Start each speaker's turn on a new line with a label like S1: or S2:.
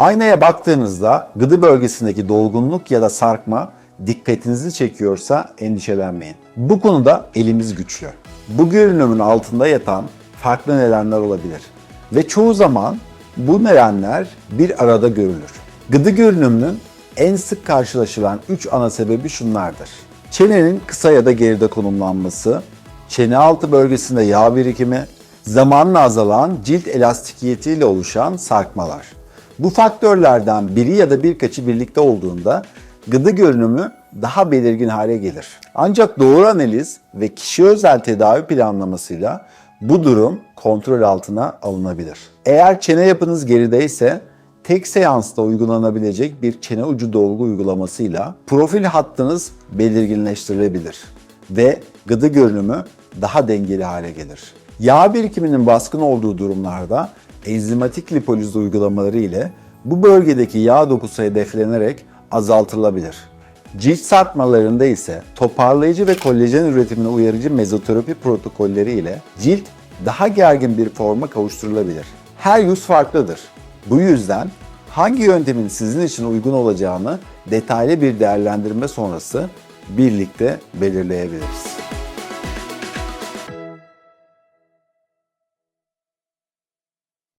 S1: Aynaya baktığınızda gıdı bölgesindeki dolgunluk ya da sarkma dikkatinizi çekiyorsa endişelenmeyin. Bu konuda elimiz güçlü. Bu görünümün altında yatan farklı nedenler olabilir. Ve çoğu zaman bu nedenler bir arada görülür. Gıdı görünümünün en sık karşılaşılan 3 ana sebebi şunlardır. Çenenin kısa ya da geride konumlanması, çene altı bölgesinde yağ birikimi, zamanla azalan cilt elastikiyetiyle oluşan sarkmalar. Bu faktörlerden biri ya da birkaçı birlikte olduğunda gıdı görünümü daha belirgin hale gelir. Ancak doğru analiz ve kişi özel tedavi planlamasıyla bu durum kontrol altına alınabilir. Eğer çene yapınız gerideyse tek seansta uygulanabilecek bir çene ucu dolgu uygulamasıyla profil hattınız belirginleştirilebilir ve gıdı görünümü daha dengeli hale gelir. Yağ birikiminin baskın olduğu durumlarda enzimatik lipoliz uygulamaları ile bu bölgedeki yağ dokusu hedeflenerek azaltılabilir. Cilt sarkmalarında ise toparlayıcı ve kolajen üretimine uyarıcı mezoterapi protokolleri ile cilt daha gergin bir forma kavuşturulabilir. Her yüz farklıdır. Bu yüzden hangi yöntemin sizin için uygun olacağını detaylı bir değerlendirme sonrası birlikte belirleyebiliriz.